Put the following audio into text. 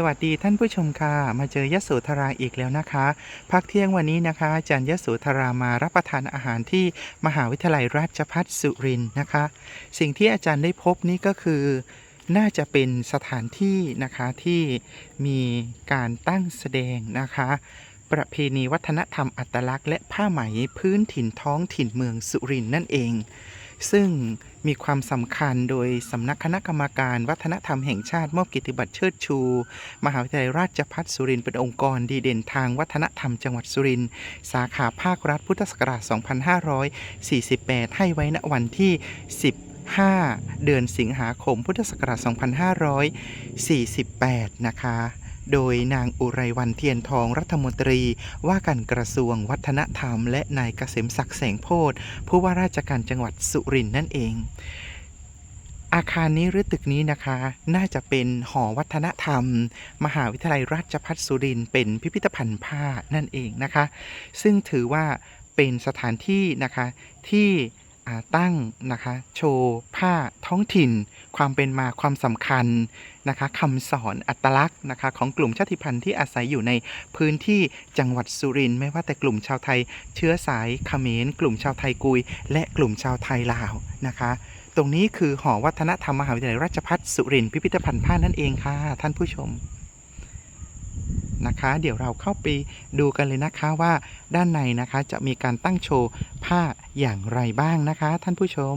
สวัสดีท่านผู้ชมค่ะ มาเจอยโสธราอีกแล้วนะคะ พักเที่ยงวันนี้นะคะอาจารย์ยโสธรามารับประทานอาหารที่มหาวิทยาลัยราชภัฏสุรินทร์นะคะ สิ่งที่อาจารย์ได้พบนี่ก็คือ น่าจะเป็นสถานที่นะคะที่มีการตั้งแสดงนะคะ ประเพณีวัฒนธรรมอัตลักษณ์ และผ้าไหมพื้นถิ่นท้องถิ่นเมืองสุรินทร์นั่นเอง ซึ่งมีความสำคัญโดยสำนักคณะกรรมการวัฒนธรรมแห่งชาติมอบกิติบัตรเชิดชู มหาวิทยาลัยราชภัฏสุรินทร์เป็นองค์กรดีเด่นทางวัฒนธรรมจังหวัดสุรินทร์สาขาภาครัฐพุทธศักราช 2548 ให้ไว้ณวันที่15เดือนสิงหาคมพุทธศักราช 2548 นะคะ โดยนางอุไรวันเทียนทองรัฐมนตรีว่าการกระทรวงวัฒนธรรม และนายเกษมศักดิ์แสงโพธิ์ผู้ว่าราชการจังหวัดสุรินทร์นั่นเอง อาคารนี้หรือตึกนี้นะคะ น่าจะเป็นหอวัฒนธรรม มหาวิทยาลัยราชภัฏสุรินทร์เป็นพิพิธภัณฑ์ผ้านั่นเองนะคะ ซึ่งถือว่าเป็นสถานที่นะคะที่ ตั้งนะคะโชว์ผ้าท้องถิ่น ความเป็นมาความสำคัญนะคะคำสอนอัตลักษณ์นะคะของกลุ่มชาติพันธุ์ที่อาศัยอยู่ในพื้นที่จังหวัดสุรินทร์ไม่ว่าแต่กลุ่มชาวไทย เชื้อสายเขมร กลุ่มชาวไทยกุย และกลุ่มชาวไทยลาวนะคะ ตรงนี้คือหอวัฒนธรรมมหาวิทยาลัยราชภัฏสุรินทร์พิพิธภัณฑ์ผ้านั่นเองค่ะท่านผู้ชม นะคะ เดี๋ยวเราเข้าไปดูกันเลยนะคะว่าด้านในนะคะจะมีการตั้งโชว์ผ้าอย่างไรบ้างนะคะ ท่านผู้ชม